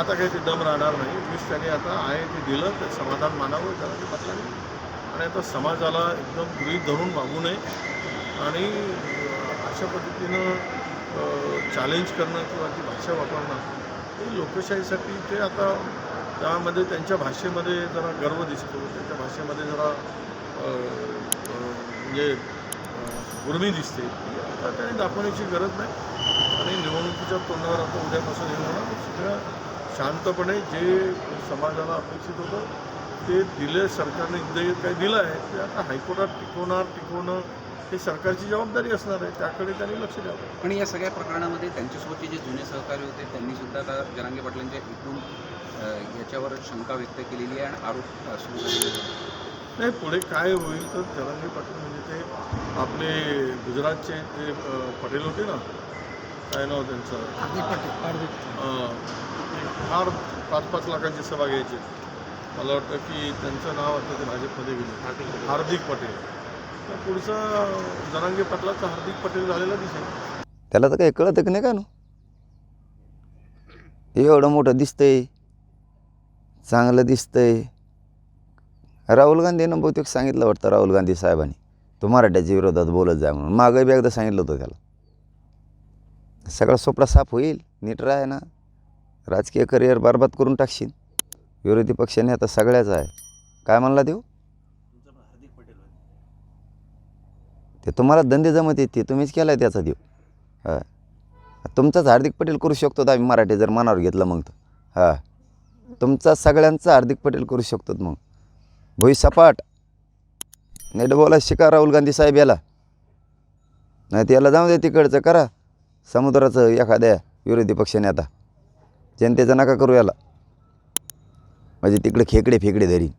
आता काही ते दम राहणार नाही. वीस त्यांनी आता आहे ते दिलं ते समाधान मानावं त्याला जरांगे पाटलांनी आणि आता समाजाला एकदम गृहीत धरून वागू नये. आणि अशा पद्धतीनं चॅलेंज करणं किंवा ती भाषा वापरणं हे लोकशाहीसाठी ते आता त्यामध्ये त्यांच्या भाषेमध्ये जरा गर्व दिसतो. त्यांच्या भाषेमध्ये जरा म्हणजे उर्मी दिसते. आता त्यांनी दाखवण्याची गरज नाही. आणि निवडणुकीच्या तोंडावर आता उद्यापासून हे होणार सगळ्या शांतपणे जे समाजाला अपेक्षित होतं ते दिले सरकारने. जे काही दिलं आहे ते आता हायकोर्टात टिकवणार टिकवणं हे सरकारची जबाबदारी असणार आहे त्याकडे त्यांनी लक्ष द्यावं. पण या सगळ्या प्रकरणामध्ये त्यांच्यासोबतचे जे जुने सहकारी होते त्यांनी सुद्धा आता जरांगे पाटलांच्या एकूण याच्यावर शंका व्यक्त केलेली आहे आणि आरोप सुरू. नाही पुढे काय होईल तर जरांगे पाटील म्हणजे ते आपले गुजरातचे ते पटेल होते ना काय नाव त्यांचं? फार पाच पाच लाखांची सभा घ्यायचे. मला वाटतं की त्यांचं नाव आता ते भाजपमध्ये गेलं. हार्दिक पटेल. तर पुढचा जरांगे पाटलाचा हार्दिक पटेल झालेला दिसेल. त्याला तर काही कळतं की नाही का नो? एवढं मोठं दिसतंय. चांगलं दिसतंय. राहुल गांधीनं बहुतेक सांगितलं वाटतं राहुल गांधी साहेबांनी. तो मराठ्याच्या विरोधात बोलत जाय म्हणून. मागं बी एकदा सांगितलं होतं त्याला. सगळा सोपडा साफ होईल. नीट राह ना राजकीय करिअर बरबाद करून टाकशील. विरोधी पक्षाने आता सगळ्याच आहे. काय म्हणला देऊ? ते तुम्हाला धंदे जमत येते तुम्हीच केला आहे त्याचा देव. हां. तुमचाच हार्दिक पटेल करू शकतो आम्ही मराठी जर मनावर घेतलं मग तर. हां. तुमचा सगळ्यांचा हार्दिक पटेल करू शकतो मग. भुई सपाट. नीट बोला शिका राहुल गांधी साहेब याला. नाही त्याला जाऊ दे तिकडचं करा. समुद्राचं एखाद्या विरोधी पक्षाने आता जनतेचं नका करू याला. म्हणजे तिकडे खेकडे फेकडे धरीन.